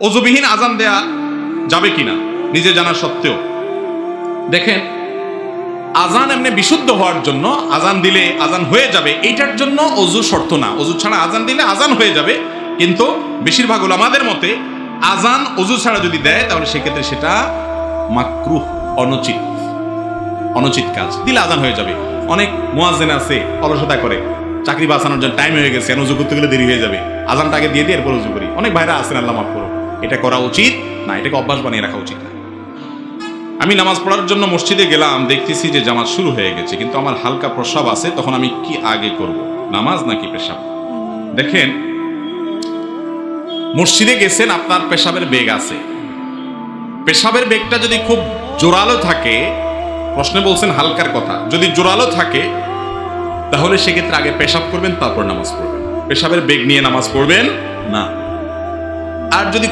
অজুবিহীন আজান দেয়া যাবে কিনা, নিজে জানা সত্ত্বেও। দেখেন, আজান এমনি বিশুদ্ধ হওয়ার জন্য আজান দিলে আজান হয়ে যাবে, এইটার জন্য অজু শর্ত না। অজু ছাড়া আজান দিলে আজান হয়ে যাবে, কিন্তু বেশিরভাগ আমাদের মতে আজান অজু ছাড়া যদি দেয়, তাহলে সেক্ষেত্রে সেটা মাকরুহ, অনুচিত। অনুচিত কাজ। দিলে আজান হয়ে যাবে। অনেক মোয়াজেন আছে, অলসতা করে, চাকরি বাঁচানোর জন্য টাইম হয়ে গেছে উজু করতে গেলে দেরি হয়ে যাবে। আজানটা আগে দিয়ে দিয়ে এরপর উজু করি। অনেক ভাইরা আছেন, আল্লাহ মাফ করো এটা করা উচিত, না, এটাকে অভ্যাস বানিয়ে রাখা উচিত না। আমি নামাজ পড়ার জন্য মসজিদে গেলাম, দেখতেছি যে জামাত শুরু হয়ে গেছে, কিন্তু আমার হালকা প্রস্রাব আছে, তখন আমি কি আগে করব? নামাজ নাকি পেশাব? দেখেন, মসজিদে গেছেন, আপনার পেশাবের বেগ আছে। পেশাবের বেগটা যদি খুব জোরালো থাকে, প্রশ্নে বলছেন হালকার কথা, যদি জোরালো থাকে, তাহলে সেক্ষেত্রে আগে পেশাব করবেন, তারপর নামাজ পড়বেন। পেশাবের বেগ নিয়ে নামাজ পড়বেন না। আর যদি